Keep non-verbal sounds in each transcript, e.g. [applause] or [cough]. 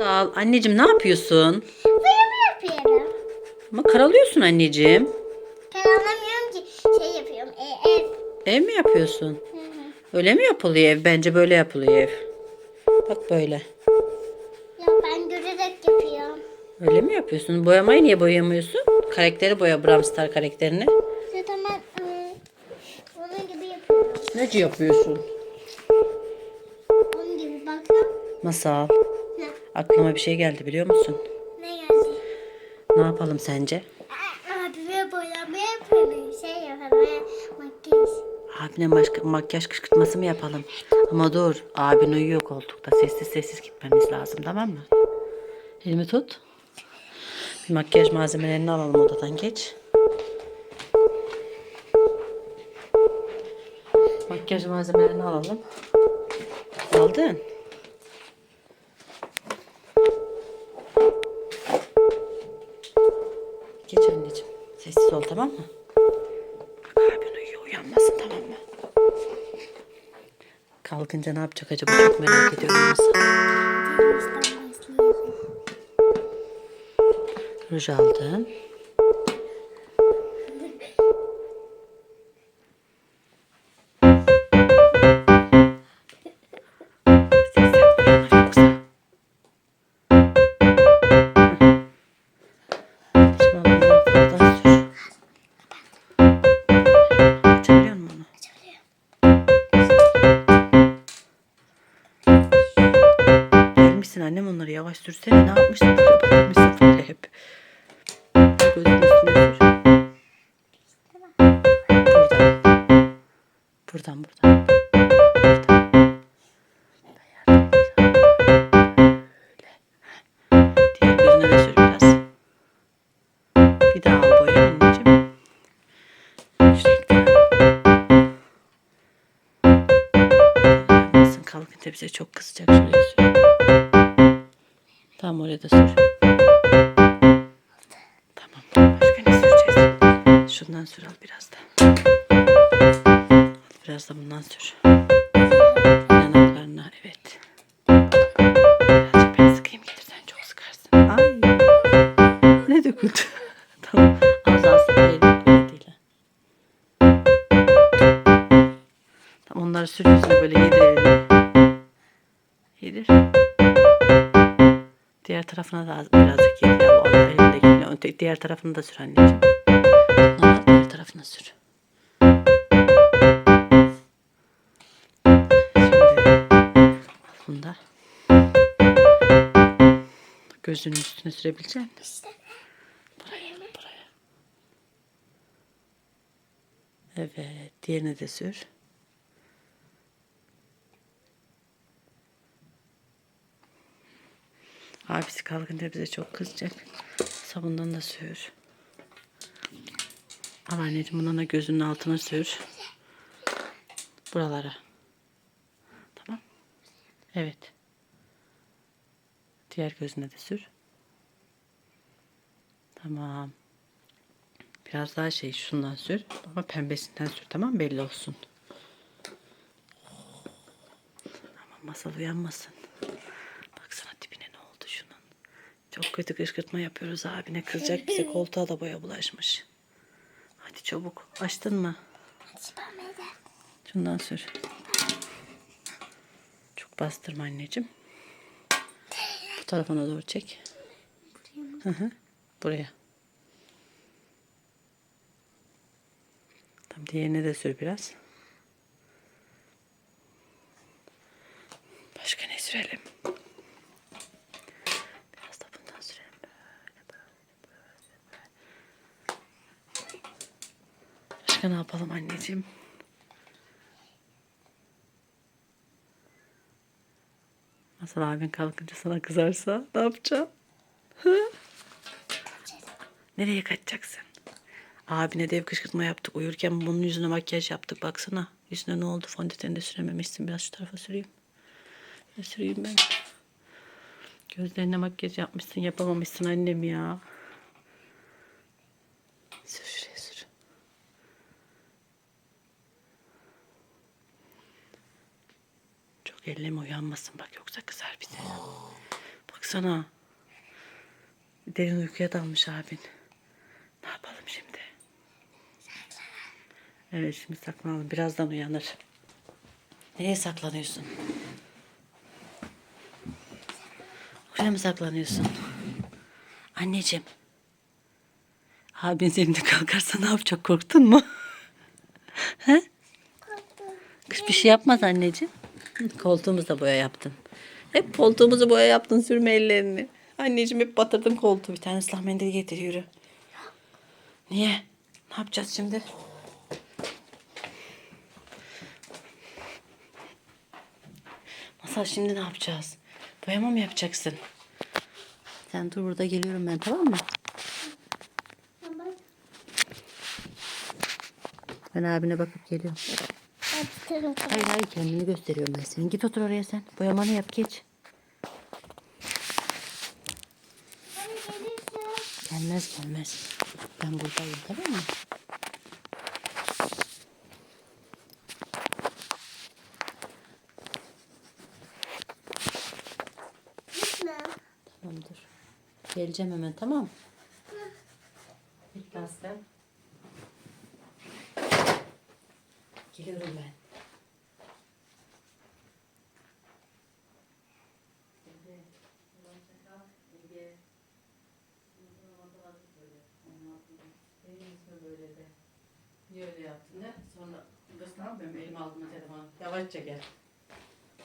Al. Anneciğim ne yapıyorsun? Boyama yapıyorum. Ama karalıyorsun anneciğim. Karanlamıyorum ki şey yapıyorum. E, ev. Ev mi yapıyorsun? Hı hı. Öyle mi yapılıyor ev? Bence böyle yapılıyor ev. Bak böyle. Ya ben görerek yapıyorum. Öyle mi yapıyorsun? Boyamayı niye boyamıyorsun? Karakteri boya Bram Star karakterini. Zaten ben ıı, onun gibi yapıyorum. Nece yapıyorsun? Onun gibi bakın. Masal. Aklıma bir şey geldi biliyor musun? Ne geldi? Ne yapalım sence? Abime boyama yapalım. Şey yapalım. Makyaj. Abine başka makyaj kışkırtması mı yapalım? Ama dur. Abin uyuyor koltukta. Sessiz sessiz gitmemiz lazım tamam mı? Elimi tut. Bir makyaj malzemelerini alalım odadan geç. Makyaj malzemelerini alalım. Aldın. Sessiz ol tamam mı? Bak abin uyuyor uyanmasın tamam mı? Kalkınca ne yapacak acaba çok merak ediyorum. Ruj aldım. Gelmişsin annem onları yavaş sürsene. Ne yapmışsın? Batırmışsın böyle hep. Gözünün üstüne sür. Buradan. Buradan buradan. Bize çok kızacak şuraya sür. Tamam oraya da sür. Tamam. Başka ne süreceğiz? Şundan sür al biraz da. Al biraz da bundan sür. Yanaklarına evet. Birazcık ben sıkayım gelirsen çok sıkarsın. Ay. Ne döküldü? [laughs] tamam. Az az sık el döküldü değil. ha. Tamam onları sür yüzüne böyle yedir Diğer tarafına da az- birazcık yedir. O elindekini. Diğer tarafını da sür anneciğim. Bunları al diğer tarafına sür. Şimdi al bunu da. Gözünün üstüne sürebilecek misin? İşte. Buraya, buraya. Evet, diğerine de sür. Abisi kalkınca bize çok kızacak. Sabundan da sür. Al anneciğim bundan da gözünün altına sür. Buralara. Tamam. Evet. Diğer gözüne de sür. Tamam. Biraz daha şey şundan sür. Ama pembesinden sür tamam belli olsun. Ama masal uyanmasın. Baksana tipine ne oldu şunun. Çok kötü kışkırtma yapıyoruz abine. Kızacak bize koltuğa da boya bulaşmış. Hadi çabuk. Açtın mı? Şundan sür. Çok bastırma anneciğim. Bu tarafına doğru çek. Hı hı. Buraya. Tam diğerine de sür biraz. Başka ne sürelim? Biraz da bundan sürelim. Böyle böyle böyle böyle. Başka ne yapalım anneciğim? Masal abin kalkınca sana kızarsa ne yapacaksın? Nereye kaçacaksın? Abine dev kışkırtma yaptık. Uyurken bunun yüzüne makyaj yaptık. Baksana. Yüzüne ne oldu? Fondöteni de sürememişsin. Biraz şu tarafa süreyim. Ne süreyim ben? Gözlerine makyaj yapmışsın. Yapamamışsın annem ya. Sür şuraya sür. Çok elleme uyanmasın bak yoksa kızar bize. Bak Baksana. Derin uykuya dalmış abin. Ne yapalım şimdi? Evet şimdi saklanalım. Birazdan uyanır. Nereye saklanıyorsun? Oraya mı saklanıyorsun? Anneciğim. Abin seninle kalkarsa ne yapacak? Korktun mu? [laughs] He? Kış bir şey yapmaz anneciğim. [laughs] Koltuğumuzda boya yaptın. Hep koltuğumuzu boya yaptın sürme ellerini. Anneciğim hep batırdın koltuğu. Bir tane ıslah mendil getir yürü. Niye? Ne yapacağız şimdi? Masal şimdi ne yapacağız? Boyama mı yapacaksın? Sen dur burada geliyorum ben tamam mı? Ben abine bakıp geliyorum. Ben. Hayır hayır kendini gösteriyorum ben senin. Git otur oraya sen. Boyamanı yap geç. Gelmez gelmez. Ben buradayım tamam mı? Gitme. Tamam dur. Geleceğim hemen tamam mı? Bekle aslan. Geliyorum ben. Niye öyle yaptın ne? Sonra kızlar benim elime aldım telefonu. Yavaşça gel.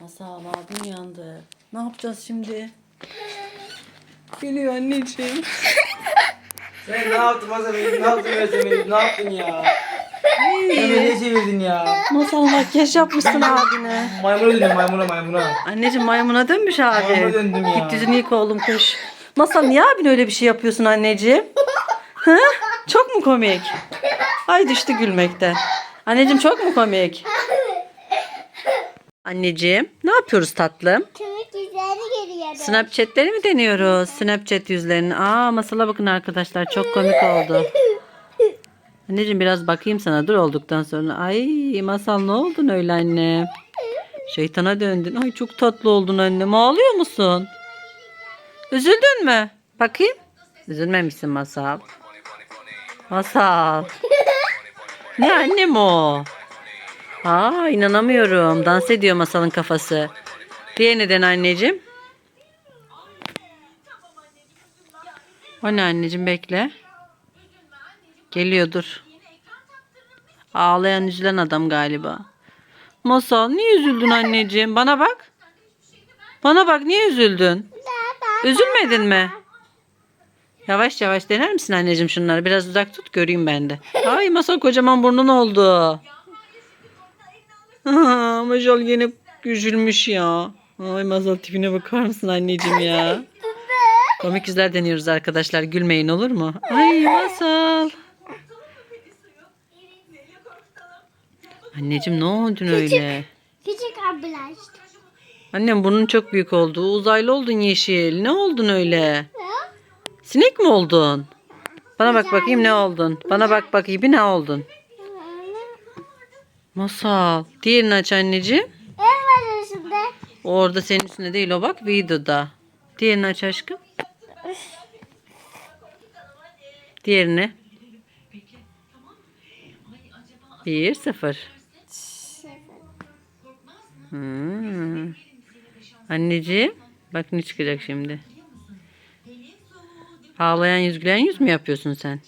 Masal abim uyandı. Ne yapacağız şimdi? Geliyor anneciğim. Sen ne yaptın Hasan Bey? Ne yaptın Hasan Bey? Ne yaptın ya? Sen beni ne çevirdin ya? Masal makyaj yapmışsın abine. Maymuna döndüm maymuna maymuna. Anneciğim maymuna dönmüş abi. Maymuna döndüm ya. Git yüzünü yıka oğlum kuş. Masal niye abin öyle bir şey yapıyorsun anneciğim? Hı? Çok mu komik? Ay düştü gülmekten. Anneciğim çok mu komik? Anneciğim ne yapıyoruz tatlım? Kemik yüzleri geliyor. Snapchat'leri mi deniyoruz? Snapchat yüzlerini. Aa masala bakın arkadaşlar çok komik oldu. Anneciğim biraz bakayım sana dur olduktan sonra. Ay masal ne oldun öyle anne? Şeytana döndün. Ay çok tatlı oldun annem. Ağlıyor musun? Üzüldün mü? Bakayım. Üzülmemişsin masal. Masal. [laughs] Ne annem o? Aa inanamıyorum. Dans ediyor masalın kafası. Diğer neden anneciğim? O ne anneciğim bekle. Geliyor dur. Ağlayan üzülen adam galiba. Masal niye üzüldün anneciğim? Bana bak. Bana bak niye üzüldün? Üzülmedin mi? Yavaş yavaş dener misin anneciğim şunları? Biraz uzak tut göreyim ben de. [laughs] Ay masal kocaman burnun oldu. [laughs] Masal yine üzülmüş ya. Ay masal tipine bakar mısın anneciğim ya? [laughs] Komik yüzler deniyoruz arkadaşlar. Gülmeyin olur mu? Ay masal. Anneciğim ne oldun öyle? Küçük ablaş. Annem burnun çok büyük oldu. Uzaylı oldun yeşil. Ne oldun öyle? Sinek mi oldun? Bana bak bakayım ne oldun? Bana bak bakayım bir ne oldun? Masal. Diğerini aç anneciğim. En var üstünde. Orada senin üstünde değil o bak videoda. Diğerini aç aşkım. Diğerini. Bir sıfır. Hmm. Anneciğim bak ne çıkacak şimdi. Ağlayan yüz gülen yüz mü yapıyorsun sen?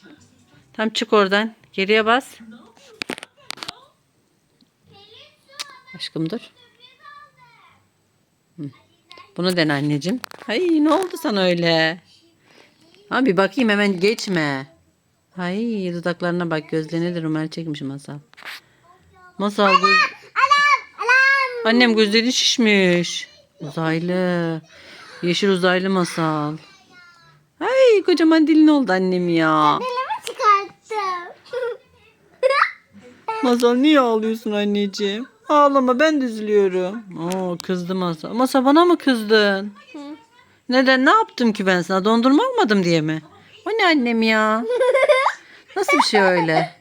Tam çık oradan. Geriye bas. Aşkım dur. Bunu den anneciğim. Ay ne oldu sana öyle? Ha bir bakayım hemen geçme. Ay dudaklarına bak gözlerine de rumel çekmiş masal. Masal göz... Annem gözleri şişmiş. Uzaylı. Yeşil uzaylı masal. Ay kocaman dilin oldu annem ya. Elimi çıkarttım. [laughs] Masal niye ağlıyorsun anneciğim? Ağlama ben de üzülüyorum. Oo kızdı Masal. Masal bana mı kızdın? Neden ne yaptım ki ben sana? Dondurma almadım diye mi? O ne annem ya? [laughs] Nasıl bir şey öyle?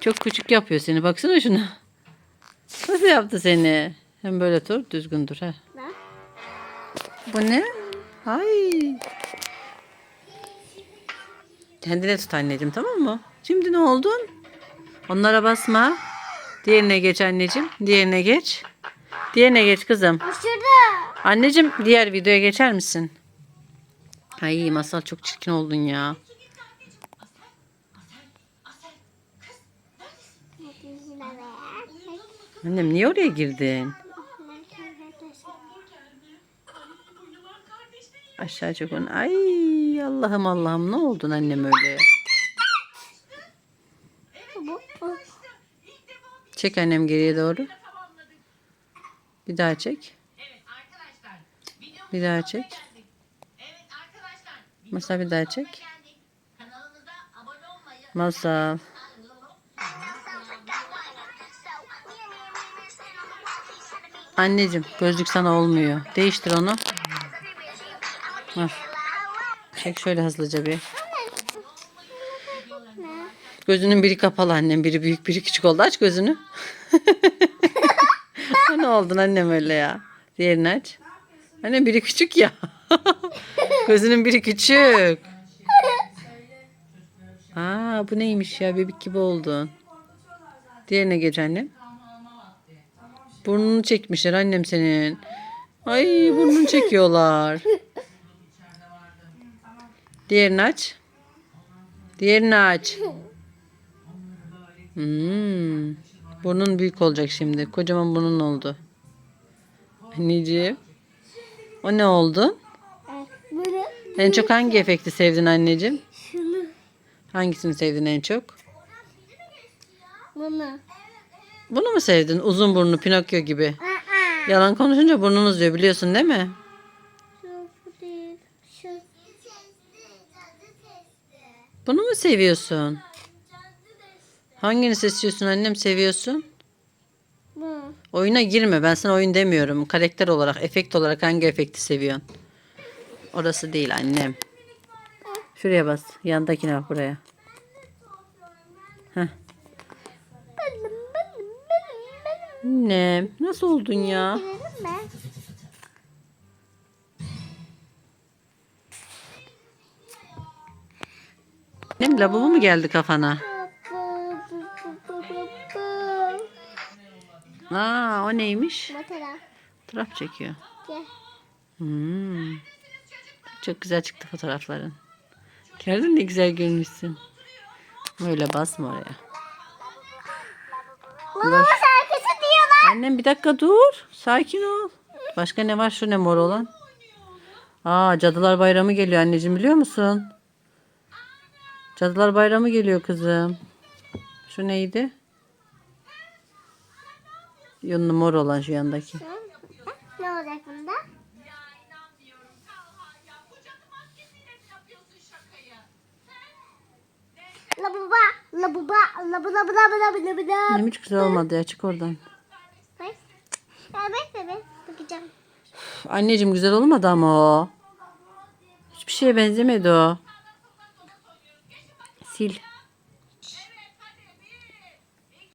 Çok küçük yapıyor seni. Baksana şuna. Nasıl yaptı seni? Hem böyle dur düzgün dur. Ha. Ne? Bu ne? Ay. Kendine tut anneciğim tamam mı? Şimdi ne oldun? Onlara basma. Diğerine geç anneciğim. Diğerine geç. Diğerine geç kızım. Şurada. Anneciğim diğer videoya geçer misin? Ay masal çok çirkin oldun ya. Annem niye oraya girdin? Aşağı çok onu. Ay Allah'ım Allah'ım ne oldun annem öyle? Çek annem geriye doğru. Bir daha çek. Bir daha çek. Masal bir daha çek. Masal. Anneciğim gözlük sana olmuyor. Değiştir onu. Al. Çek şöyle hızlıca bir. Gözünün biri kapalı annem. Biri büyük biri küçük oldu. Aç gözünü. [laughs] ne oldun annem öyle ya? Diğerini aç. Annem biri küçük ya. [laughs] Gözünün biri küçük. Aa bu neymiş ya bebek gibi oldun. Diğerine geç annem. Burnunu çekmişler annem senin. Ay burnunu çekiyorlar. Diğerini aç. Diğerini aç. Hmm. Burnun büyük olacak şimdi. Kocaman burnun oldu. Anneciğim. O ne oldu? Bunu. En çok hangi efekti sevdin anneciğim? Şunu. Hangisini sevdin en çok? Bunu. Bunu mu sevdin? Uzun burnu Pinokyo gibi. Yalan konuşunca burnun uzuyor biliyorsun değil mi? Şu bu değil. Şu. Bunu mu seviyorsun? Hangini seçiyorsun annem seviyorsun? Bu. Oyuna girme. Ben sana oyun demiyorum. Karakter olarak, efekt olarak hangi efekti seviyorsun? Orası değil annem. Şuraya bas. Yandakine bak buraya. Heh. Annem nasıl oldun ya? Annem lavabo mu geldi kafana? Aa o neymiş? Fotoğraf çekiyor. Gel. Hmm. Çok güzel çıktı fotoğrafların. Gördün ne güzel görünmüşsün. Böyle basma oraya. Baba şarkısı diyorlar. Annem bir dakika dur. Sakin ol. Başka ne var şu ne mor olan? Aa Cadılar Bayramı geliyor anneciğim biliyor musun? Cadılar Bayramı geliyor kızım. Şu neydi? Yanında mor olan şu yandaki. Ne olacak bunda? La baba, la baba, la baba, la baba, la baba, la baba. Annem hiç güzel olmadı ya çık oradan. Bak. Ya bekle be, bakacağım. Anneciğim güzel olmadı ama o. Hiçbir şeye benzemedi o. facile.